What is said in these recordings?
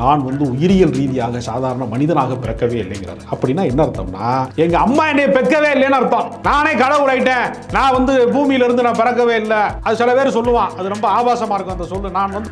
நான் வந்து உயிரியல் ரீதியாக சாதாரண மனிதனாக பிறக்கவே இல்லைங்கிறார். அப்படின்னா என்ன அர்த்தம்னா எங்க அம்மா என்னை பெக்கவே இல்லைன்னு அர்த்தம். நானே கடவுள் ஆயிட்டேன். நான் வந்து பூமியில இருந்து நான் பிறக்கவே இல்லை. அது சில பேர் சொல்லுவான் அது ரொம்ப ஆபாசமா இருக்கும். அந்த சொல்லு நான் வந்து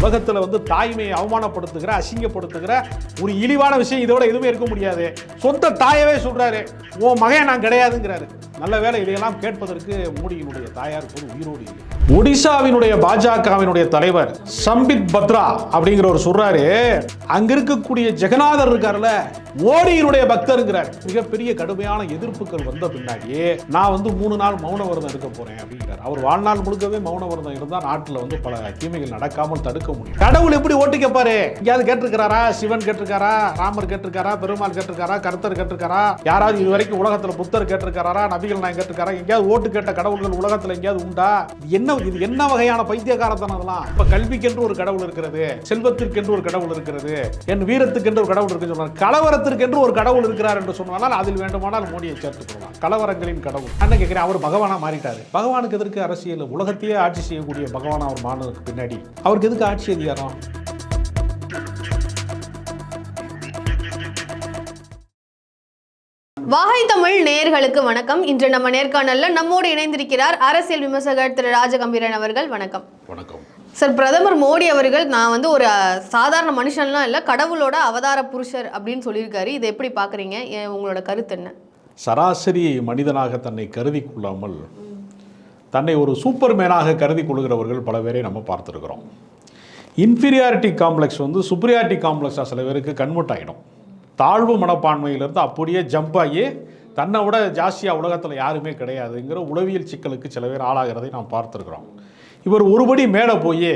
உலகத்தில் வந்து தாய்மையை அவமானப்படுத்துகிற அசிங்கப்படுத்துகிற ஒரு இழிவான விஷயம் இதோட எதுவுமே இருக்க முடியாது. சொந்த தாயவே சொல்றாரு. உன் மகன் நான் கிடையாதுங்கிறாரு. நல்ல வேலை இதையெல்லாம் கேட்பதற்கு மோடியினுடைய தாயார் ஒரு உயிரோடு இல்லை. ஒடிசாவினுடைய பாஜகவினுடைய தலைவர் சம்பித் பத்ரா அப்படிங்கிற ஒரு சொல்றாரு அங்க இருக்கக்கூடிய ஜெகநாதர் இருக்காருல்ல மோடியினுடைய பக்தருங்கிறார். மிகப்பெரிய கடுமையான எதிர்ப்புகள் வந்த பின்னாடி நான் வந்து மூணு நாள் மௌன விரதம் இருக்க போறேன் அப்படிங்கிறார். அவர் வாழ்நாள் முழுக்கவே மௌன விரதம் இருந்தால் நாட்டில் வந்து பல தீமைகள் நடக்காமல் தடுக்க முடியும். கடவுள் எப்படி ஓட்டு கேட்பாரு எங்கேயாவது கேட்டிருக்காரா? சிவன் கேட்டிருக்காரா? ராமர் கேட்டிருக்காரா? பெருமாள் கேட்டிருக்காரா? கருத்தர் கேட்டிருக்காரா? யாராவது இது வரைக்கும் உலகத்துல புத்தர் கேட்டிருக்காரா? நபிகள் நான் கேட்டிருக்காரா? எங்கேயாவது ஓட்டு கேட்ட கடவுள்கள் உலகத்துல எங்கேயாவது உண்டா? என்ன இது என்ன வகையான பைத்தியகாரத்தனம் அதெல்லாம்? இப்ப கல்விக்கென்று ஒரு கடவுள் இருக்கிறது செல்வத்திற்கென்று ஒரு கடவுள் இருக்கிறது என் வீரத்துக்கென்று ஒரு கடவுள் இருக்கு கலவரத்து கலவரத்திற்கென்று ஒரு கடவுள் இருக்கிறார் என்று சொன்னால் அதில் வேண்டுமானால் மோடியை சேர்த்துக் கொள்ளலாம். கலவரங்களின் கடவுள். என்ன கேட்கிறேன் அவர் பகவானா மாறிட்டாரு. பகவானுக்கு எதற்கு அரசியல் உலகத்தையே ஆட்சி செய்யக்கூடிய பகவான் அவர் மாணவருக்கு பின்னாடி அவருக்கு எதுக்கு ஆட்சி அதிகாரம்? வாகை தமிழ் நேயர்களுக்கு வணக்கம். இன்று நம்ம நேர்காணல்ல நம்மோடு இணைந்திருக்கிறார் அரசியல் விமர்சகர் திரு ராஜகம்பீரன் அவர்கள். வணக்கம். வணக்கம். சார் பிரதமர் மோடி அவர்கள் நான் வந்து ஒரு சாதாரண மனுஷன்லாம் இல்லை கடவுளோட அவதார புருஷர் அப்படின்னு சொல்லியிருக்காரு. இதை எப்படி பார்க்குறீங்க உங்களோட கருத்து என்ன? சராசரி மனிதனாக தன்னை கருதி கொள்ளாமல் தன்னை ஒரு சூப்பர் மேனாக கருதி கொள்கிறவர்கள் பல பேரை நம்ம பார்த்துருக்குறோம். இன்ஃபீரியாரிட்டி காம்ப்ளெக்ஸ் வந்து சுப்ரியாரிட்டி காம்ப்ளெக்ஸாக சில பேருக்கு கன்வெர்ட் தாழ்வு மனப்பான்மையிலிருந்து அப்படியே ஜம்ப் ஆகி தன்னை விட ஜாஸ்தியாக உலகத்தில் யாருமே கிடையாதுங்கிற உளவியல் சிக்கலுக்கு சில பேர் ஆளாகிறதை நாம் பார்த்துருக்குறோம். இவர் ஒருபடி மேலே போய்.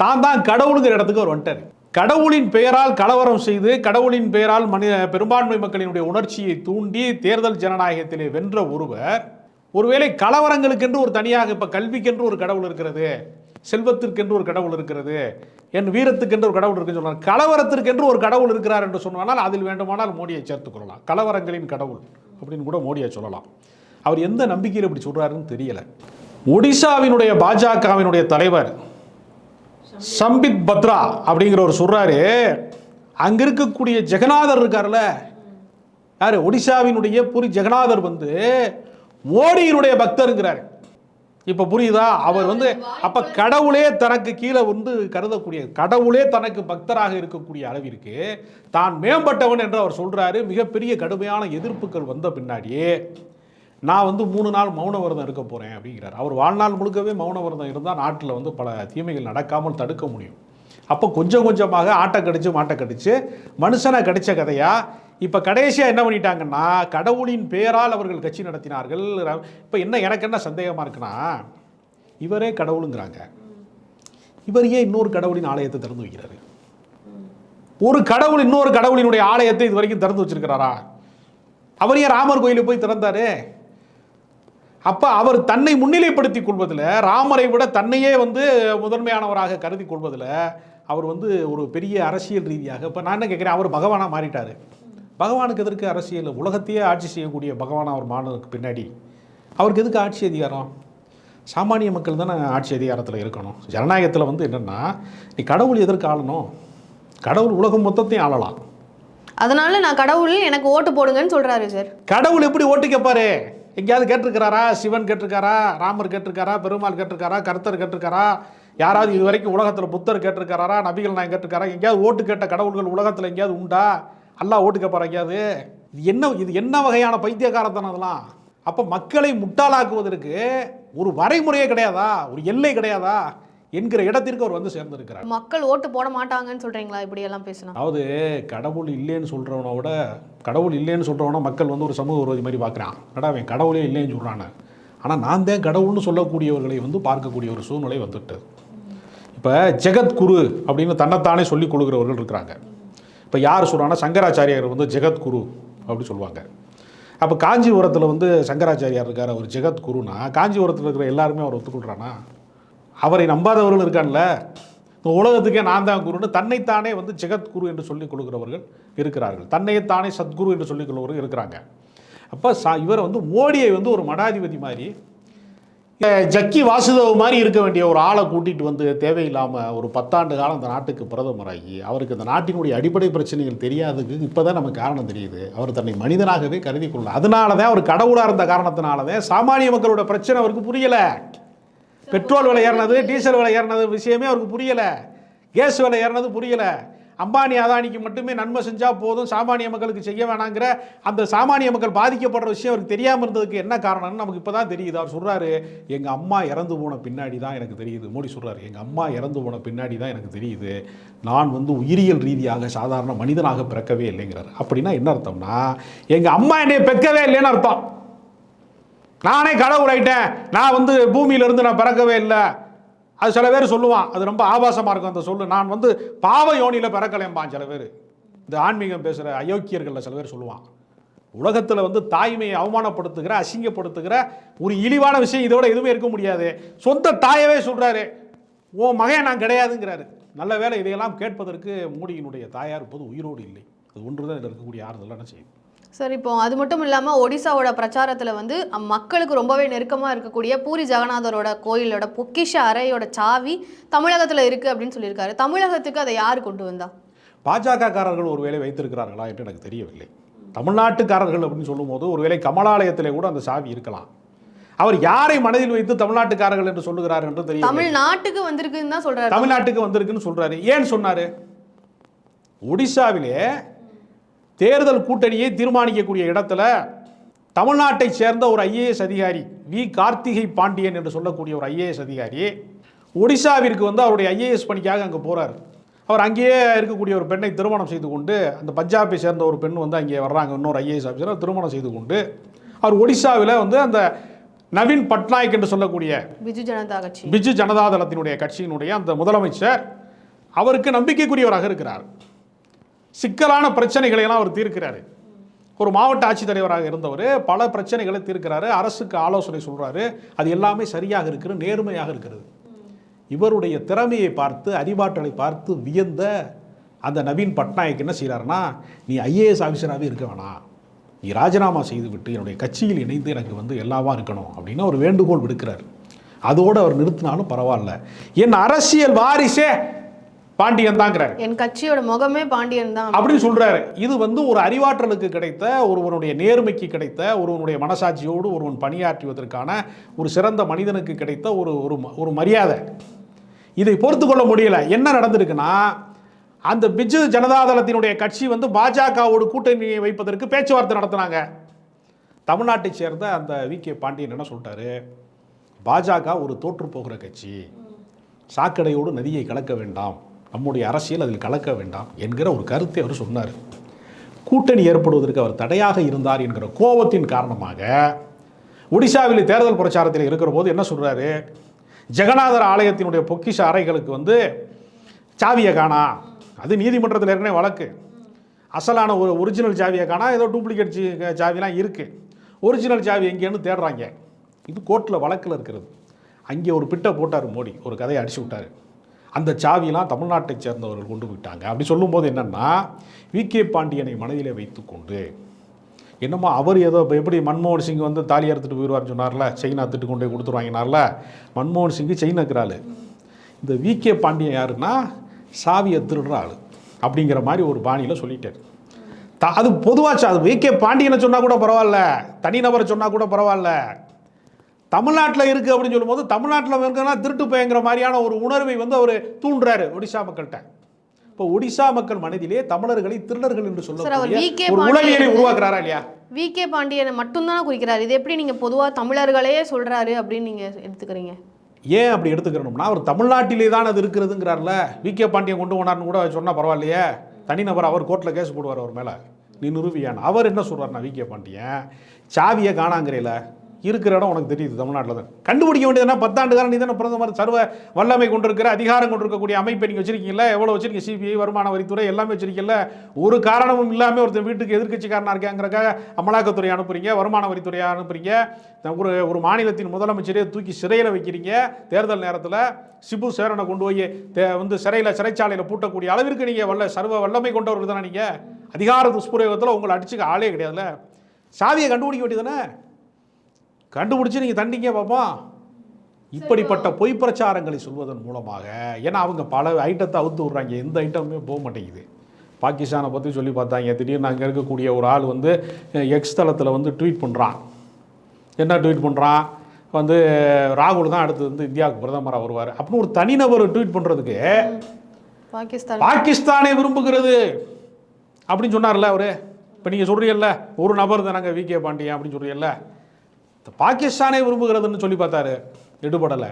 தான் தான் கடவுளுங்கிற இடத்துக்கு அவர் வந்துட்டார். கடவுளின் பெயரால் கலவரம் செய்து கடவுளின் பெயரால் மனித பெரும்பான்மை மக்களினுடைய உணர்ச்சியை தூண்டி தேர்தல் ஜனநாயகத்திலே வென்ற ஒருவர் ஒருவேளை கலவரங்களுக்கென்று ஒரு தனியாக இப்போ கல்விக்கென்று ஒரு கடவுள் இருக்கிறது செல்வத்திற்கென்று ஒரு கடவுள் இருக்கிறது என் வீரத்துக்கென்று ஒரு கடவுள் இருக்குன்னு சொன்னார் கலவரத்திற்கென்று ஒரு கடவுள் இருக்கிறார் என்று சொன்னால் அதில் வேண்டுமானால் மோடியை சேர்த்துக்கொள்ளலாம் கலவரங்களின் கடவுள் அப்படின்னு கூட மோடியை சொல்லலாம். அவர் எந்த நம்பிக்கையில் இப்படி சொல்கிறாருன்னு தெரியலை. ஒடிசாவினுடைய பாஜகவினுடைய தலைவர் சம்பித் பத்ரா அப்படிங்கிறவர் சொல்றாரு. அங்க இருக்கக்கூடிய ஜெகநாதர் இருக்கார்ல யாரு? ஒடிசாவினுடைய புரி ஜெகநாதர் வந்து மோடியினுடைய பக்தருங்கிறார். இப்ப புரியுதா? அவர் வந்து அப்ப கடவுளே தனக்கு கீழே வந்து கருதக்கூடிய கடவுளே தனக்கு பக்தராக இருக்கக்கூடிய அளவிற்கு தான் மேம்பட்டவன் என்று அவர் சொல்றாரு. மிகப்பெரிய கடுமையான எதிர்ப்புகள் வந்த பின்னாடியே நான் வந்து மூணு நாள் மௌன விரதம் இருக்க போகிறேன் அப்படிங்கிறார். அவர் வாழ்நாள் முழுக்கவே மௌன விரதம் இருந்தால் நாட்டில் வந்து பல தீமைகள் நடக்காமல் தடுக்க முடியும். அப்போ கொஞ்சம் கொஞ்சமாக ஆட்டை கடிச்சு மாட்டை கடிச்சு மனுஷனை கடித்த கதையாக இப்போ கடைசியாக என்ன பண்ணிட்டாங்கன்னா கடவுளின் பெயரால் அவர்கள் கட்சி நடத்தினார்கள். இப்போ என்ன எனக்கு என்ன சந்தேகமாக இருக்குன்னா இவரே கடவுளுங்கிறாங்க. இவர் ஏன் இன்னொரு கடவுளின் ஆலயத்தை திறந்து வைக்கிறாரு? ஒரு கடவுள் இன்னொரு கடவுளினுடைய ஆலயத்தை இது வரைக்கும் திறந்து வச்சிருக்கிறாரா? அவர் ஏன் ராமர் கோயிலுக்கு போய் திறந்தாரு? அப்ப அவர் தன்னை முன்னிலைப்படுத்திக் கொள்வதில் ராமரை விட தன்னையே வந்து முதன்மையானவராக கருதி கொள்வதில் அவர் வந்து ஒரு பெரிய அரசியல் ரீதியாக இப்போ நான் என்ன கேட்குறேன் அவர் பகவானா மாறிட்டாரு. பகவானுக்கு எதற்கு அரசியல்? உலகத்தையே ஆட்சி செய்யக்கூடிய பகவான் அவர் மாணவருக்கு பின்னாடி. அவருக்கு எதுக்கு ஆட்சி அதிகாரம்? சாமானிய மக்கள் தானே ஆட்சி அதிகாரத்தில் இருக்கணும். ஜனநாயகத்தில் வந்து என்னென்னா நீ கடவுள் எதற்கு ஆளணும்? கடவுள் உலகம் மொத்தத்தையும் ஆளலாம். அதனால நான் கடவுள் எனக்கு ஓட்டு போடுங்கன்னு சொல்றாரு சார். கடவுள் எப்படி ஓட்டு கேட்பாரு எங்கேயாவது கேட்டிருக்காரா சிவன் கேட்டிருக்காரா? ராமர் கேட்டிருக்காரா? பெருமாள் கேட்டிருக்காரா? கருத்தர் கேட்டிருக்காரா? யாராவது இது வரைக்கும் உலகத்தில் புத்தர் கேட்டிருக்காரா? நபிகள் நாயகம் கேட்டிருக்காரா? எங்கேயாவது ஓட்டு கேட்ட கடவுள்கள் உலகத்தில் எங்கேயாவது உண்டா? அல்லா ஓட்டு கேட்பார் எங்கேயாவது? இது என்ன இது என்ன வகையான பைத்தியக்காரத்தனம் அதெல்லாம்? அப்போ மக்களை முட்டாளாக்குவதற்கு ஒரு வரைமுறையே கிடையாதா? ஒரு எல்லை கிடையாதா? என்கிற இடத்திற்கு அவர் வந்து சேர்ந்திருக்கிறார். மக்கள் ஓட்டு போட மாட்டாங்கன்னு சொல்றீங்களா? இப்படி எல்லாம் பேசினா. அதாவது கடவுள் இல்லைன்னு சொல்கிறவனை விட கடவுள் இல்லைன்னு சொல்கிறவனை மக்கள் வந்து ஒரு சமூக விரோதி மாதிரி பார்க்குறான். கடா அவன் கடவுளே இல்லைன்னு சொல்கிறானு ஆனால் நான் தான் கடவுள்னு சொல்லக்கூடியவர்களை வந்து பார்க்கக்கூடிய ஒரு சூழ்நிலை வந்துட்டு. இப்போ ஜெகத்குரு அப்படின்னு தன்னைத்தானே சொல்லிக் கொள்கிறவர்கள் இருக்கிறாங்க. இப்போ யார் சொல்கிறாங்கன்னா சங்கராச்சாரியார் வந்து ஜெகத்குரு அப்படி சொல்லுவாங்க. அப்போ காஞ்சிபுரத்தில் வந்து சங்கராச்சாரியார் இருக்கார் அவர் ஜெகத்குருனா காஞ்சிபுரத்தில் இருக்கிற எல்லாருமே அவர் ஒத்துக்கொள்கிறானா அவரை நம்பாதவர்கள் இருக்கான்ல. இந்த உலகத்துக்கே நான் தான் குருன்னு தன்னைத்தானே வந்து ஜெகத்குரு என்று சொல்லிக் கொடுக்குறவர்கள் இருக்கிறார்கள். தன்னைத்தானே சத்குரு என்று சொல்லிக் கொள்கிறவர்கள் இருக்கிறாங்க. அப்போ சா இவர் வந்து மோடியை வந்து ஒரு மடாதிபதி மாதிரி ஜக்கி வாசுதேவ் மாதிரி இருக்க வேண்டிய ஒரு ஆளை கூட்டிகிட்டு வந்து தேவையில்லாமல் ஒரு பத்தாண்டு காலம் இந்த நாட்டுக்கு பிரதமராகி அவருக்கு இந்த நாட்டினுடைய அடிப்படை பிரச்சனைகள் தெரியாததுக்கு இப்போ தான் நமக்கு காரணம் தெரியுது. அவர் தன்னை மனிதனாகவே கருதி கொள்ளலாம் அதனால தான் அவர் கடவுளாக இருந்த காரணத்தினால தான் சாமானிய மக்களோட பிரச்சனை அவருக்கு புரியலை. பெட்ரோல் விலை ஏறினது டீசல் விலை ஏறினது விஷயமே அவருக்கு புரியலை. கேஸ் விலை ஏறினது புரியலை. அம்பானி அதானிக்கு மட்டுமே நன்மை செஞ்சால் போதும். சாமானிய மக்களுக்கு செய்ய வேணாங்கிற அந்த சாமானிய மக்கள் பாதிக்கப்படுற விஷயம் அவருக்கு தெரியாமல் இருந்ததுக்கு என்ன காரணம்னு நமக்கு இப்போ தான் தெரியுது. அவர் சொல்கிறாரு எங்கள் அம்மா இறந்து போன பின்னாடி தான் எனக்கு தெரியுது. மோடி சொல்கிறாரு எங்கள் அம்மா இறந்து போன பின்னாடி தான் எனக்கு தெரியுது. நான் வந்து உயிரியல் ரீதியாக சாதாரண மனிதனாக பிறக்கவே இல்லைங்கிறார். அப்படின்னா என்ன அர்த்தம்னா எங்கள் அம்மா என்னை பெக்கவே இல்லைன்னு அர்த்தம். நானே கடவுளாயிட்டேன் நான் வந்து பூமியிலிருந்து நான் பிறக்கவே இல்லை. அது சில பேர் சொல்லுவான் அது ரொம்ப ஆபாசமாக இருக்கும் அந்த சொல்லு. நான் வந்து பாவ யோனியில் பிறக்கலையம்பான் சில பேர். இந்த ஆன்மீகம் பேசுகிற அயோக்கியர்களில் சில பேர் சொல்லுவான். உலகத்தில் வந்து தாய்மையை அவமானப்படுத்துகிற அசிங்கப்படுத்துகிற ஒரு இழிவான விஷயம் இதோட எதுவுமே இருக்க முடியாது. சொந்த தாயவே சொல்கிறாரு ஓ மகன் நான் கிடையாதுங்கிறாரு. நல்ல வேலை இதையெல்லாம் கேட்பதற்கு மோடியினுடைய தாயார் இப்போது உயிரோடு இல்லை. அது ஒன்று தான் இதில் இருக்கக்கூடிய ஆறுதலான செய்தி சார் இப்போ அது மட்டும் இல்லாமல் ஒடிசாவோட பிரச்சாரத்தில் வந்து மக்களுக்கு ரொம்பவே நெருக்கமாக இருக்கக்கூடிய பூரி ஜெகநாதரோட கோயிலோட பொக்கிஷ அறையோட சாவி தமிழகத்தில் இருக்குது அப்படின்னு சொல்லியிருக்காரு. தமிழகத்துக்கு அதை யார் கொண்டு வந்தா? பாஜகக்காரர்கள் ஒருவேளை வைத்திருக்கிறார்களா என்று எனக்கு தெரியவில்லை. தமிழ்நாட்டுக்காரர்கள் அப்படின்னு சொல்லும்போது ஒருவேளை கமலாலயத்திலே கூட அந்த சாவி இருக்கலாம். அவர் யாரை மனதில் வைத்து தமிழ்நாட்டுக்காரர்கள் என்று சொல்லுகிறார் என்று தெரியவில்லை. தமிழ்நாட்டுக்கு வந்திருக்குன்னு தான் சொல்றாரு. தமிழ்நாட்டுக்கு வந்திருக்குன்னு சொல்றாரு. ஏன் சொன்னாரு? ஒடிசாவிலே தேர்தல் கூட்டணியை தீர்மானிக்கக்கூடிய இடத்துல தமிழ்நாட்டைச் சேர்ந்த ஒரு ஐஏஎஸ் அதிகாரி வி. கார்த்திகை பாண்டியன் என்று சொல்லக்கூடிய ஒரு ஐஏஎஸ் அதிகாரி ஒடிசாவிற்கு வந்து அவருடைய ஐஏஎஸ் பணிக்காக அங்கே போறார். அவர் அங்கேயே இருக்கக்கூடிய ஒரு பெண்ணை திருமணம் செய்து கொண்டு அந்த பஞ்சாபை சேர்ந்த ஒரு பெண் வந்து அங்கே வர்றாங்க இன்னொரு ஐஏஎஸ் ஆஃபீஸர் திருமணம் செய்து கொண்டு. அவர் ஒடிசாவில் வந்து அந்த நவீன் பட்நாயக் என்று சொல்லக்கூடிய பிஜு ஜனதா கட்சி. பிஜு ஜனதாதளத்தினுடைய கட்சியினுடைய அந்த முதலமைச்சர் அவருக்கு நம்பிக்கைக்குரியவராக இருக்கிறார். சிக்கலான பிரச்சனைகளை எல்லாம் அவர் தீர்க்கிறாரு. ஒரு மாவட்ட ஆட்சித்தலைவராக இருந்தவர் பல பிரச்சனைகளை தீர்க்கிறாரு. அரசுக்கு ஆலோசனை சொல்கிறாரு அது எல்லாமே சரியாக இருக்கிறது நேர்மையாக இருக்கிறது. இவருடைய திறமையை பார்த்து அறிவாற்றலை பார்த்து வியந்த அந்த நவீன் பட்நாயக் என்ன செய்கிறாருன்னா நீ ஐஏஎஸ் ஆஃபீஸராகவே இருக்க வேணாம். நீ ராஜினாமா செய்துவிட்டு என்னுடைய கட்சியில் இணைந்து எனக்கு வந்து எல்லாமா இருக்கணும் அப்படின்னு ஒரு வேண்டுகோள் விடுக்கிறார். அதோடு அவர் நிறுத்தினாலும் பரவாயில்ல. என் அரசியல் வாரிசே பாண்டியன் தாங்கிறார் என் கட்சியோட முகமே பாண்டியன் தான் அப்படின்னு சொல்றாரு. இது வந்து ஒரு அறிவாற்றலுக்கு கிடைத்த ஒருவனுடைய நேர்மைக்கு கிடைத்த ஒருவனுடைய மனசாட்சியோடு ஒருவன் பணியாற்றுவதற்கான ஒரு சிறந்த மனிதனுக்கு கிடைத்த ஒரு ஒரு மரியாதை. இதை பொறுத்து கொள்ள முடியல. என்ன நடந்திருக்குன்னா அந்த பிஜு ஜனதாதளத்தினுடைய கட்சி வந்து பாஜகவோடு கூட்டணி வைப்பதற்கு பேச்சுவார்த்தை நடத்தினாங்க. தமிழ்நாட்டைச் சேர்ந்த அந்த வி. கே. பாண்டியன் என்ன சொல்லிட்டாரு? பாஜக ஒரு தோற்று போகிற கட்சி. சாக்கடையோடு நதியை கலக்க வேண்டாம். நம்முடைய அரசியல் அதில் கலக்க வேண்டாம் என்கிற ஒரு கருத்தை அவர் சொன்னார். கூட்டணி ஏற்படுவதற்கு அவர் தடையாக இருந்தார் என்கிற கோபத்தின் காரணமாக ஒடிசாவில் தேர்தல் பிரச்சாரத்தில் இருக்கிற போது என்ன சொல்கிறாரு ஜெகநாதர் ஆலயத்தினுடைய பொக்கிஷ அறைகளுக்கு வந்து சாவியை காணா. அது நீதிமன்றத்தில் ஏற்கனவே வழக்கு. அசலான ஒரு ஒரிஜினல் சாவியை காணா ஏதோ டூப்ளிகேட் சாவிலாம் இருக்குது ஒரிஜினல் சாவி எங்கேன்னு தேடுறாங்க. இது கோர்ட்டில் வழக்கில் இருக்கிறது. அங்கே ஒரு பிட்டை போட்டார் மோடி. ஒரு கதையை அடிச்சு விட்டார். அந்த சாவியெல்லாம் தமிழ்நாட்டை சேர்ந்தவர்கள் கொண்டு போயிட்டாங்க. அப்படி சொல்லும்போது என்னென்னா வி. கே. பாண்டியனை மனதிலே வைத்துக்கொண்டு என்னமோ அவர் ஏதோ இப்போ எப்படி மன்மோகன் சிங் வந்து தாலி அறுத்துட்டு போயிடுவார்னு சொன்னார்ல செயின் அறுத்துட்டு கொண்டு போய் கொடுத்துருவாங்கனார்ல மன்மோகன் சிங்கு செயின் இருக்கிறாள் இந்த வி. கே. பாண்டியன் யாருன்னா சாவியை திருடுற ஆள் அப்படிங்கிற மாதிரி ஒரு பாணியில் சொல்லிட்டார். த அது பொதுவாச்சு அது வி. கே. பாண்டியனை சொன்னால் கூட பரவாயில்ல தனிநபரை சொன்னால் கூட பரவாயில்ல தமிழ்நாட்டில் இருக்குது அப்படின்னு சொல்லும்போது தமிழ்நாட்டில் இருக்குன்னா திருட்டு பயங்கிற மாதிரியான ஒரு உணர்வை வந்து அவர் தூண்டுறாரு ஒடிசா மக்கள்கிட்ட. இப்போ ஒடிசா மக்கள் மனதிலே தமிழர்களை திருடர்கள் என்று சொல்லக்கூடிய. ஒரு உளவியலை உருவாக்குறாரா இல்லையா? வி கே பாண்டியனை மட்டும்தான் குறிக்கிறார். இது எப்படி நீங்க பொதுவா தமிழர்களே சொல்றாரு அப்படின்னு நீங்க எடுத்துக்கிறீங்க? ஏன் அப்படி எடுத்துக்கிறோம்னா அவர் தமிழ்நாட்டிலே தான் அது இருக்கிறதுங்கிறார்ல வி கே பாண்டியன் கொண்டு போனார்னு கூட சொன்னால் பரவாயில்லையே. தனிநபர் அவர் கோர்ட்டில் கேஸ் போடுவார் அவர் மேலே. நீ நிறுவியான் அவர் என்ன சொல்றாருன்னா வி கே பாண்டியன் சாவியை காணாங்கிறீல. இருக்கிற இடம் உனக்கு தெரியுது தமிழ்நாட்டில் தான் கண்டுபிடிக்க வேண்டியதுனா பத்தாண்டு காலம் நீ தானே பிரதமர் சர்வ வல்லமை கொண்டிருக்கிற அதிகாரம் கொண்டிருக்கக்கூடிய அமைப்பை நீங்கள் வச்சிருக்கீங்கல்ல? எவ்வளோ வச்சிருக்கீங்க? சிபிஐ வருமான வரித்துறை எல்லாமே வச்சிருக்கீங்கல்ல? ஒரு காரணமும் இல்லாமல் ஒருத்தன் வீட்டுக்கு எதிர்கட்சிக்காரனாக இருக்காங்கிறக்காக அமலாக்கத்துறை அனுப்புறீங்க வருமான வரித்துறையை அனுப்புறீங்க. ஒரு ஒரு மாநிலத்தின் முதலமைச்சரே தூக்கி சிறையில் வைக்கிறீங்க. தேர்தல் நேரத்தில் சிபு சேரனை கொண்டு போய் தே- வந்து சிறையில் சிறைச்சாலையில் பூட்டக்கூடிய அளவிற்கு நீங்கள் வல்ல சர்வ வல்லமை கொண்டவர்கள் தானே நீங்கள் அதிகார துஷ்பிரயோகத்தில் உங்களை அடிச்சுக்க ஆளே கிடையாதுல்ல. சாதியை கண்டுபிடிக்க வேண்டியதானே கண்டுபிடிச்சி நீங்கள் தண்டிங்க பார்ப்போம் இப்படிப்பட்ட பொய் பிரச்சாரங்களை சொல்வதன் மூலமாக ஏன்னா அவங்க பல ஐட்டத்தை அவுத்து விட்றாங்க. எந்த ஐட்டமுமே போக மாட்டேங்குது. பாகிஸ்தானை பற்றி சொல்லி பார்த்தாங்க. திடீர்னு அங்கே இருக்கக்கூடிய ஒரு ஆள் வந்து எக்ஸ் தளத்தில் வந்து ட்வீட் பண்ணுறான் என்ன ட்வீட் பண்ணுறான் வந்து ராகுல் தான் அடுத்து வந்து இந்தியாவுக்கு பிரதமராக வருவார். அப்படின்னு ஒரு தனிநபர் ட்வீட் பண்ணுறதுக்கு பாகிஸ்தான். பாகிஸ்தானை விரும்புகிறது. அப்படின்னு சொன்னார்ல அவரு. இப்போ நீங்கள் சொல்றீங்கல்ல ஒரு நபர் தானங்க வி கே பாண்டியன் அப்படின்னு சொல்றீங்கல்ல. இந்த பாகிஸ்தானே விரும்புகிறதுன்னு சொல்லி பார்த்தாரு. எடுபடலை.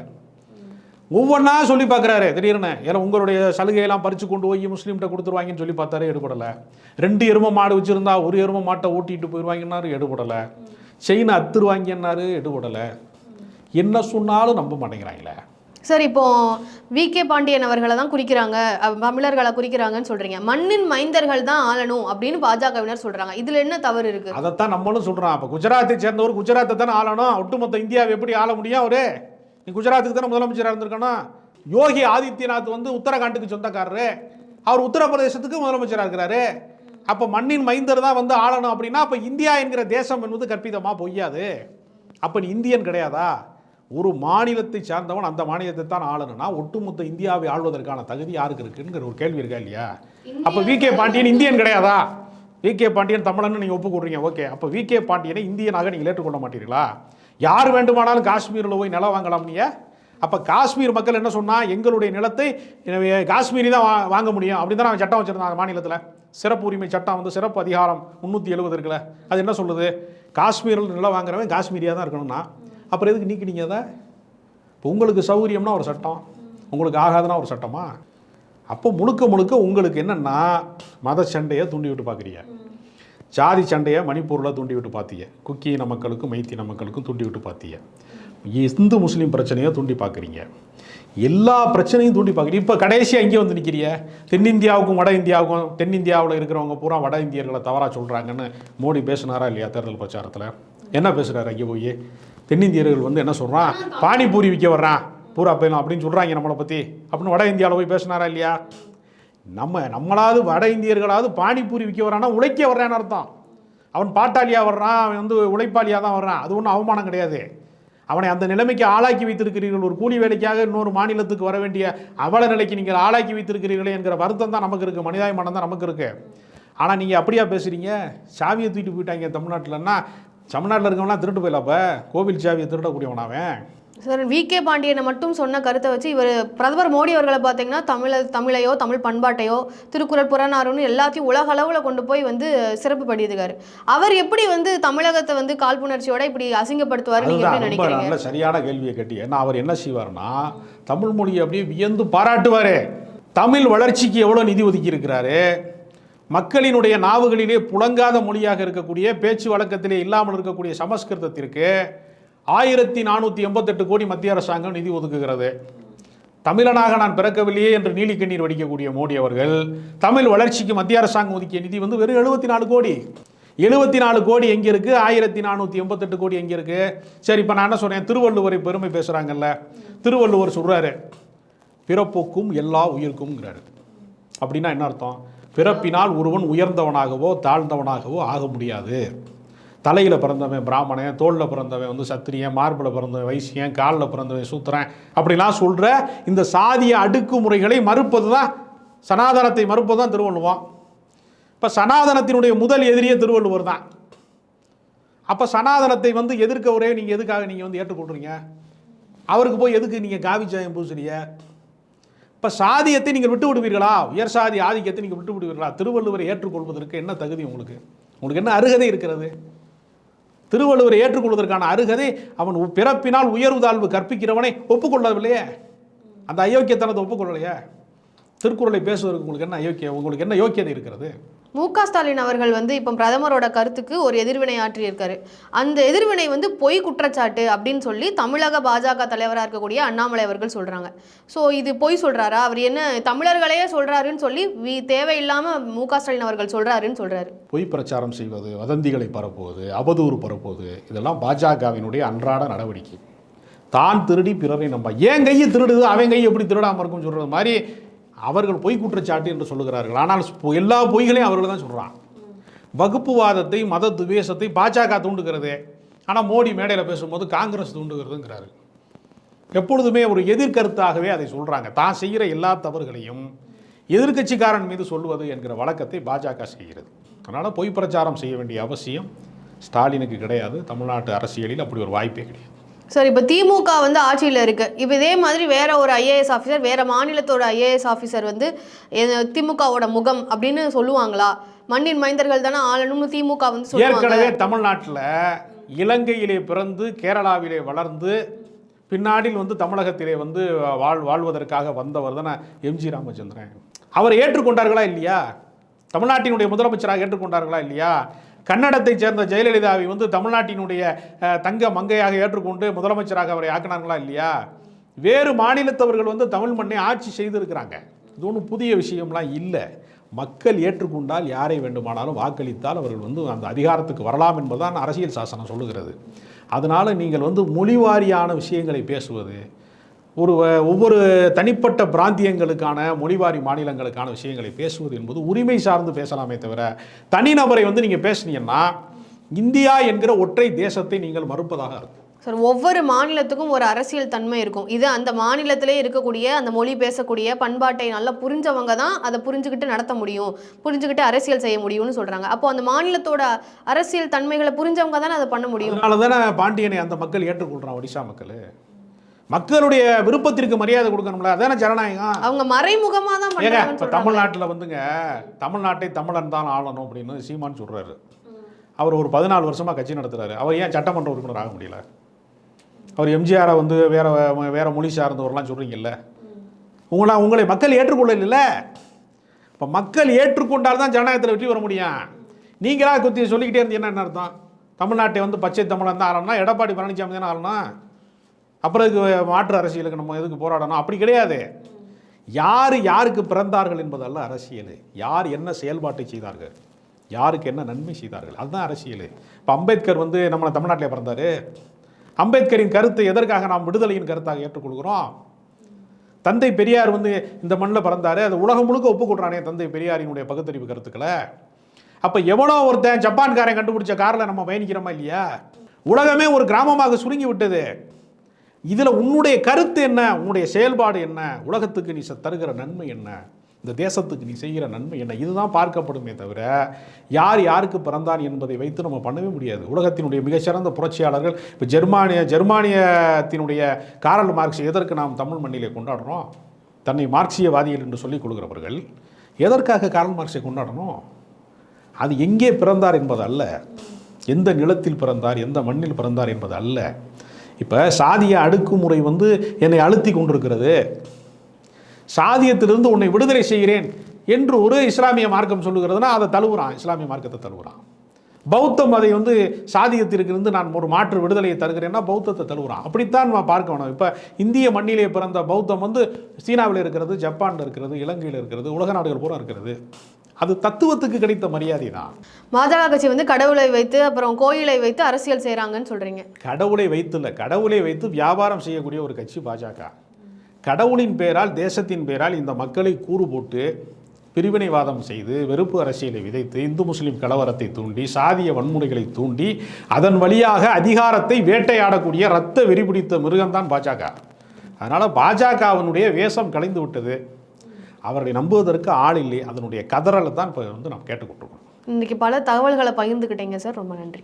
ஒவ்வொன்றா சொல்லி பார்க்குறாரு. திடீர்னு ஏன்னா உங்களுடைய சலுகையெல்லாம் பறித்து கொண்டு போய் முஸ்லீம்கிட்ட கொடுத்துருவாங்கன்னு சொல்லி பார்த்தாரு எடுபடலை. ரெண்டு எரும மாடு வச்சுருந்தா ஒரு எரும மாட்டை ஓட்டிட்டு போயிடுவாங்கன்னாரு எடுபடலை. செயினை அத்துருவாங்கன்னாரு எடுபடலை. என்ன சொன்னாலும் நம்ப மாட்டேங்கிறாங்களே. சார் இப்போ வி. கே. பாண்டியன் அவர்களை தான் குறிக்கிறாங்க. தமிழர்களை குறிக்கிறாங்கன்னு சொல்றீங்க. மண்ணின் மைந்தர்கள் தான் ஆளணும் அப்படின்னு பாஜகவினர் சொல்றாங்க. இதுல என்ன தவறு இருக்கு? அதைத்தான் நம்மளும் சொல்கிறோம் அப்போ குஜராத்தை சேர்ந்தவர் குஜராத்தை தானே ஆளணும். ஒட்டுமொத்த இந்தியாவை எப்படி ஆள முடியும் அவரு? நீ குஜராத்துக்கு தானே முதலமைச்சராக இருந்திருக்கணும். யோகி ஆதித்யநாத் வந்து உத்தரகாண்டுக்கு சொந்தக்காரரு. அவர் உத்தரப்பிரதேசத்துக்கு முதலமைச்சராக இருக்கிறாரு. அப்போ மண்ணின் மைந்தர் தான் வந்து ஆளணும் அப்படின்னா அப்போ இந்தியா என்கிற தேசம் என்பது கற்பிதமா பொய்யாது? அப்போ நீ இந்தியன் கிடையாதா? ஒரு மாநிலத்தை சார்ந்தவன் அந்த மாநிலத்தை தான் ஆளணும்னா ஒட்டுமொத்த இந்தியாவை ஆள்வதற்கான தகுதி யாருக்கு இருக்குங்கிற ஒரு கேள்வி இருக்கா இல்லையா? அப்போ வி கே பாண்டியன் இந்தியன் கிடையாதா? வி கே பாண்டியன் தமிழன்னு நீங்கள் ஒப்புக்கொள்றீங்க ஓகே. அப்போ வி கே பாண்டியனை இந்தியனாக நீங்கள் ஏற்றுக்கொள்ள மாட்டீர்களா? யார் வேண்டுமானாலும் காஷ்மீரில் போய் நிலம் வாங்கலாம் நீங்க. அப்போ காஷ்மீர் மக்கள் என்ன சொன்னா எங்களுடைய நிலத்தை காஷ்மீரி தான் வாங்க முடியும். அப்படின்னு தான் சட்டம் வச்சுருந்தாங்க மாநிலத்தில். சிறப்பு உரிமை சட்டம் வந்து சிறப்பு அதிகாரம் முந்நூற்றி எழுபது இருக்குல்ல. அது என்ன சொல்லுது? காஷ்மீரில் நிலம் வாங்குறவன் காஷ்மீரியாக தான் இருக்கணும்னா அப்புறம் எதுக்கு நீக்கினீங்க அதை? இப்போ உங்களுக்கு சௌகரியம்னா ஒரு சட்டம். உங்களுக்கு ஆகாதுன்னா ஒரு சட்டமா? அப்போ முழுக்க முழுக்க உங்களுக்கு என்னன்னா மத சண்டையை தூண்டி விட்டு பார்க்குறீங்க ஜாதி சண்டையை மணிப்பூரில் தூண்டி விட்டு பார்த்தீங்க குக்கி மக்களுக்கும் மைத்தி மக்களுக்கும் தூண்டி விட்டு பார்த்தீங்க இந்து முஸ்லீம் பிரச்சனையை தூண்டி பார்க்குறீங்க எல்லா பிரச்சனையும் தூண்டி பார்க்குறீங்க இப்போ கடைசியாக இங்கே வந்து நிற்கிறிய தென்னிந்தியாவுக்கும் வட இந்தியாவுக்கும் தென்னிந்தியாவில் இருக்கிறவங்க பூரா வட இந்தியர்களை தவறாக சொல்கிறாங்கன்னு மோடி பேசினாரா இல்லையா தேர்தல் பிரச்சாரத்தில்? என்ன பேசுகிறாரு அங்கே போய் தென்னிந்தியர்கள் வந்து என்ன சொல்கிறான் பானிபூரி விற்க வர்றான் பூரா போயிடும் அப்படின்னு சொல்கிறாங்க நம்மளை பற்றி அப்படின்னு வட இந்தியாவில் போய் பேசினாரா இல்லையா? நம்ம நம்மளாவது வட இந்தியர்களாவது பானிபூரி விற்க வர்றான்னா உழைக்க வர்றான்னு அர்த்தம். அவன் பாட்டாளியா வர்றான் அவன் வந்து உழைப்பாளியாக தான் வர்றான். அது ஒன்றும் அவமானம் கிடையாது. அவனை அந்த நிலைமைக்கு ஆளாக்கி வைத்திருக்கிறீர்கள். ஒரு கூலி வேலைக்காக இன்னொரு மாநிலத்துக்கு வர வேண்டிய அவல நிலைக்கு நீங்கள் ஆளாக்கி வைத்திருக்கிறீர்களே என்கிற வருத்தம் தான் நமக்கு இருக்குது மனிதாபிமானம் தான் நமக்கு இருக்குது ஆனால் நீங்கள் அப்படியா பேசுகிறீங்க சாவியை தூக்கிட்டு போயிட்டாங்க தமிழ்நாட்டிலன்னா தமிழ்நாட்டில் இருக்கவன்லாம் திருட்டு போயிடலாப்ப கோவில் சாவியை திருடக்கூடியவன் அவன். சார் வி. கே. பாண்டியனை மட்டும் சொன்ன கருத்தை வச்சு இவர் பிரதமர் மோடி அவர்களை பார்த்தீங்கன்னா தமிழ தமிழையோ தமிழ் பண்பாட்டையோ திருக்குறள் புறநாறுன்னு எல்லாத்தையும் உலக அளவில் கொண்டு போய் வந்து சிறப்பு பண்ணியிருக்காரு. அவர் எப்படி வந்து தமிழகத்தை வந்து காழ்ப்புணர்ச்சியோட இப்படி அசிங்கப்படுத்துவார் ரொம்ப நல்ல சரியான கேள்வியை கேட்டி ஏன்னா அவர் என்ன செய்வார்னா தமிழ் மொழியை அப்படியே வியந்து பாராட்டுவார். தமிழ் வளர்ச்சிக்கு எவ்வளோ நிதி ஒதுக்கி இருக்கிறாரு மக்களினுடைய நாவுகளிலே புழங்காத மொழியாக இருக்கக்கூடிய பேச்சு வழக்கத்திலே இல்லாமல் இருக்கக்கூடிய சமஸ்கிருதத்திற்கு ஆயிரத்தி நானூற்றி எண்பத்தெட்டு கோடி மத்திய அரசாங்கம் நிதி ஒதுக்குகிறது. தமிழனாக நான் பிறக்கவில்லையே என்று நீலி கண்ணீர் வடிக்கக்கூடிய மோடி அவர்கள் தமிழ் வளர்ச்சிக்கு மத்திய அரசாங்கம் ஒதுக்கிய நிதி வந்து வெறும் எழுபத்தி நாலு கோடி. எழுபத்தி நாலு கோடி எங்கே இருக்குது ஆயிரத்தி நானூற்றி எண்பத்தெட்டு கோடி எங்கே இருக்குது சரி இப்போ நான் என்ன சொன்னேன்? திருவள்ளுவரை பெருமை பேசுகிறாங்கல்ல திருவள்ளுவர் சொல்கிறாரு பிறப்போக்கும் எல்லா உயிருக்கும்ங்கிறாரு. அப்படின்னா என்ன அர்த்தம்? பிறப்பினால் ஒருவன் உயர்ந்தவனாகவோ தாழ்ந்தவனாகவோ ஆக முடியாது. தலையில் பிறந்தவன் பிராமணன் தோளில் பிறந்தவன் வந்து சத்திரியன் மார்பில் பிறந்தவன் வைசியன் காலில் பிறந்தவன் சூத்திரன். அப்படிலாம் சொல்கிற இந்த சாதிய அடுக்குமுறைகளை மறுப்பது தான் சனாதனத்தை மறுப்பது தான் திருவள்ளுவம். இப்போ சனாதனத்தினுடைய முதல் எதிரியே திருவள்ளுவர் தான். அப்போ சனாதனத்தை வந்து எதிர்க்கவரே நீங்கள் எதுக்காக நீங்கள் வந்து ஏற்றுக்கொள்கிறீங்க அவருக்கு போய் எதுக்கு நீங்கள் காவிச்சாயம் பூசுறீங்க? இப்போ சாதியத்தை நீங்கள் விட்டு விடுவீர்களா? உயர் சாதி ஆதிக்கத்தை நீங்கள் விட்டு விடுவீர்களா? திருவள்ளுவரை ஏற்றுக்கொள்வதற்கு என்ன தகுதி உங்களுக்கு? உங்களுக்கு என்ன அருகதை இருக்கிறது? திருவள்ளுவரை ஏற்றுக்கொள்வதற்கான அருகதை அவன் பிறப்பினால் உயர்வு தாழ்வு கற்பிக்கிறவனை ஒப்புக்கொள்ளவில்லையே. அந்த அயோக்கியத்தனத்தை ஒப்புக்கொள்ளலையே. திருக்குறளை பேசுவதற்கு உங்களுக்கு என்ன அயோக்கியம் உங்களுக்கு என்ன யோக்கியதை இருக்கிறது? மு க ஸ்டாலின் அவர்கள் வந்து இப்போ பிரதமரோட கருத்துக்கு ஒரு எதிர்வினை ஆற்றியிருக்காரு. அந்த எதிர்வினை வந்து பொய் குற்றச்சாட்டு அப்படின்னு சொல்லி தமிழக பாஜக தலைவராக இருக்கக்கூடிய அண்ணாமலை அவர்கள் சொல்கிறாங்க ஸோ இது பொய் சொல்கிறாரா அவர் என்ன தமிழர்களையே சொல்கிறாருன்னு சொல்லி வி தேவையில்லாமல் மு க ஸ்டாலின் அவர்கள் சொல்கிறாருன்னு சொல்கிறாரு பொய் பிரச்சாரம் செய்வது வதந்திகளை பரப்புவது அவதூறு பரப்புவது இதெல்லாம் பாஜகவினுடைய அன்றாட நடவடிக்கை. தான் திருடி பிறரை நம்ப ஏன் கையை திருடுது? அவன் கையை எப்படி திருடாமல் இருக்கும்னு சொல்கிறது மாதிரி அவர்கள் பொய் குற்றச்சாட்டு என்று சொல்லுகிறார்கள். ஆனால் எல்லா பொய்களையும் அவர்கள் தான் சொல்கிறான் வகுப்புவாதத்தை மத துவேஷத்தை பாஜக தூண்டுகிறது. ஆனால் மோடி மேடையில் பேசும்போது காங்கிரஸ் தூண்டுகிறதுங்கிறாரு. எப்பொழுதுமே ஒரு எதிர்கருத்தாகவே அதை சொல்கிறாங்க தான் செய்கிற எல்லா தவறுகளையும் எதிர்க்கட்சிக்காரன் மீது சொல்லுவது என்கிற வழக்கத்தை பாஜக செய்கிறது. அதனால் பொய் பிரச்சாரம் செய்ய வேண்டிய அவசியம் ஸ்டாலினுக்கு கிடையாது. தமிழ்நாட்டு அரசியலில் அப்படி ஒரு வாய்ப்பே கிடையாது. சார் இப்போ திமுக வந்து ஆட்சியில் இருக்கு. இப்போ இதே மாதிரி வேற ஒரு ஐஏஎஸ் ஆஃபீஸர் வேற மாநிலத்தோட ஐஏஎஸ் ஆஃபீஸர் வந்து திமுகவோட முகம் அப்படின்னு சொல்லுவாங்களா? மண்ணின் மைந்தர்கள் தானே ஆளணும்னு திமுக வந்து ஏற்கனவே தமிழ்நாட்டில் இலங்கையிலே பிறந்து கேரளாவிலே வளர்ந்து பின்னாடில் வந்து தமிழகத்திலே வந்து வாழ் வாழ்வதற்காக வந்தவர் தானே எம்ஜி ராமச்சந்திரன். அவர் ஏற்றுக்கொண்டார்களா இல்லையா? தமிழ்நாட்டினுடைய முதலமைச்சராக ஏற்றுக்கொண்டார்களா இல்லையா? கன்னடத்தைச் சேர்ந்த ஜெயலலிதாவை வந்து தமிழ்நாட்டினுடைய தங்க மங்கையாக ஏற்றுக்கொண்டு முதலமைச்சராக அவரை ஆக்கினார்களா இல்லையா? வேறு மாநிலத்தவர்கள் வந்து தமிழ் மண்ணை ஆட்சி செய்திருக்கிறாங்க. இது ஒன்றும் புதிய விஷயம்லாம் இல்லை. மக்கள் ஏற்றுக்கொண்டால் யாரை வேண்டுமானாலும் வாக்களித்தால் அவர்கள் வந்து அந்த அதிகாரத்துக்கு வரலாம் என்பதுதான் அரசியல் சாசனம் சொல்லுகிறது. அதனால் நீங்கள் வந்து மொழிவாரியான விஷயங்களை பேசுவது ஒரு ஒவ்வொரு தனிப்பட்ட பிராந்தியங்களுக்கான மொழிவாரி மாநிலங்களுக்கான விஷயங்களை பேசுவது என்பது உரிமை சார்ந்து பேசலாமே தவிர தனிநபரை வந்து நீங்கள் பேசுனீங்கன்னா இந்தியா என்கிற ஒற்றை தேசத்தை நீங்கள் மறுப்பதாக இருக்கும் சார் ஒவ்வொரு மாநிலத்துக்கும் ஒரு அரசியல் தன்மை இருக்கும். இது அந்த மாநிலத்திலே இருக்கக்கூடிய அந்த மொழி பேசக்கூடிய பண்பாட்டை நல்லா புரிஞ்சவங்க தான் அதை புரிஞ்சுக்கிட்டு நடத்த முடியும் புரிஞ்சுக்கிட்டு அரசியல் செய்ய முடியும்னு சொல்றாங்க. அப்போ அந்த மாநிலத்தோட அரசியல் தன்மைகளை புரிஞ்சவங்க தானே அதை பண்ண முடியும்? அதனால தானே பாண்டியனை அந்த மக்கள் ஏற்றுக்கொள்கிறான் ஒடிசா மக்கள்? மக்களுடைய விருப்பத்திற்கு மரியாதை கொடுக்கணும்ல. அதானே ஜனநாயகம்? அவங்க மறைமுகமா தான் ஏங்க இப்போ தமிழ்நாட்டில் வந்துங்க தமிழ்நாட்டை தமிழன் தான் ஆளணும் அப்படின்னு சீமான் சொல்றாரு. அவர் ஒரு பதினாலு வருஷமா கட்சி நடத்துறாரு. அவர் ஏன் சட்டமன்ற உறுப்பினர் ஆக முடியல? அவர் எம்ஜிஆரை வந்து வேற வேற மொழி சார்ந்தவர்லாம் சொல்றீங்கல்ல. உங்களை உங்களை மக்கள் ஏற்றுக்கொள்ளல இப்போ மக்கள் ஏற்றுக்கொண்டால் தான் ஜனநாயகத்தில் வெற்றி பெற முடியும். நீங்களா குத்தி சொல்லிக்கிட்டே இருந்தீங்கன்னா என்ன அர்த்தம்? தமிழ்நாட்டை வந்து பச்சை தமிழன் தான் ஆளணும்னா எடப்பாடி பழனிசாமி தானே ஆளணும்? அப்புறம் இதுக்கு மாற்று அரசியலுக்கு நம்ம எதுக்கு போராடணும்? அப்படி கிடையாது. யார் யாருக்கு பிறந்தார்கள் என்பதல்ல அரசியல். யார் என்ன செயல்பாட்டை செய்தார்கள்? யாருக்கு என்ன நன்மை செய்தார்கள்? அதுதான் அரசியல். இப்போ அம்பேத்கர் வந்து நம்ம தமிழ்நாட்டில் பிறந்தார். அம்பேத்கரின் கருத்தை எதற்காக நாம் விடுதலையின் கருத்தாக ஏற்றுக்கொள்கிறோம்? தந்தை பெரியார் வந்து இந்த மண்ணில் பிறந்தார். அது உலகம் முழுக்க ஒப்புக்கொள்றானே தந்தை பெரியாரினுடைய பகுத்தறிவு கருத்துக்களை. அப்போ எவனோ ஒருத்தன் ஜப்பான்காரன் கண்டுபிடிச்ச காரில் நம்ம பயணிக்கிறோமா இல்லையா? உலகமே ஒரு கிராமமாக சுருங்கி விட்டது. இதில் உன்னுடைய கருத்து என்ன? உன்னுடைய செயல்பாடு என்ன? உலகத்துக்கு நீ தருகிற நன்மை என்ன? இந்த தேசத்துக்கு நீ செய்கிற நன்மை என்ன? இதுதான் பார்க்கப்படுமே தவிர யார் யாருக்கு பிறந்தான் என்பதை வைத்து நம்ம பண்ணவே முடியாது. உலகத்தினுடைய மிகச்சிறந்த புரட்சியாளர்கள் இப்போ ஜெர்மானிய ஜெர்மானியத்தினுடைய காரல் மார்க்ஸ் எதற்கு நாம் தமிழ் மண்ணிலே கொண்டாடுறோம்? தன்னை மார்க்சியவாதிகள் என்று சொல்லிக் கொள்கிறவர்கள் எதற்காக காரல் மார்க்ஸை கொண்டாடணும்? அது எங்கே பிறந்தார் என்பது அல்ல. எந்த நிலத்தில் பிறந்தார் எந்த மண்ணில் பிறந்தார் என்பது அல்ல. இப்போ சாதிய அடுக்குமுறை வந்து என்னை அழுத்தி கொண்டிருக்கிறது. சாதியத்திலிருந்து உன்னை விடுதலை செய்கிறேன் என்று ஒரு இஸ்லாமிய மார்க்கம் சொல்லுகிறதுனா அதை தழுவுறான் இஸ்லாமிய மார்க்கத்தை தழுவுறான். பௌத்தம் அதை வந்து சாதியத்திற்கு இருந்து நான் ஒரு மாற்று விடுதலையை தருகிறேன்னா பௌத்தத்தை தழுவுறான். அப்படித்தான் நான் பார்க்க வேணும். இப்போ இந்திய மண்ணிலே பிறந்த பௌத்தம் வந்து சீனாவில் இருக்கிறது ஜப்பானில் இருக்கிறது இலங்கையில் இருக்கிறது உலக நாடுகள் பூரா இருக்கிறது. அது தத்துவத்துக்கு கிடைத்த மரியாதை தான். பாஜக கட்சி வந்து கடவுளை வைத்து அப்புறம் கோயிலை வைத்து அரசியல் செய்றாங்கன்னு சொல்றீங்க. கடவுளை வைத்துள்ள கடவுளை வைத்து வியாபாரம் செய்யக்கூடிய ஒரு கட்சி பாஜக. கடவுளின் பேரால் தேசத்தின் பேரால் இந்த மக்களை கூறு போட்டு பிரிவினைவாதம் செய்து வெறுப்பு அரசியலை விதைத்து இந்து முஸ்லிம் கலவரத்தை தூண்டி சாதிய வன்முறைகளை தூண்டி அதன் வழியாக அதிகாரத்தை வேட்டையாடக்கூடிய ரத்த வெறி பிடித்த மிருகம்தான் பாஜக. அதனால் பாஜகவினுடைய வேஷம் கலைந்து விட்டது. அவர்களை நம்புவதற்கு ஆள் இல்லை அதனுடைய கதறலை தான் இப்போ வந்து நாம் கேட்டுக்கொண்டிருக்கோம் இன்றைக்கி பல தகவல்களை பகிர்ந்துக்கிட்டீங்க சார். ரொம்ப நன்றி.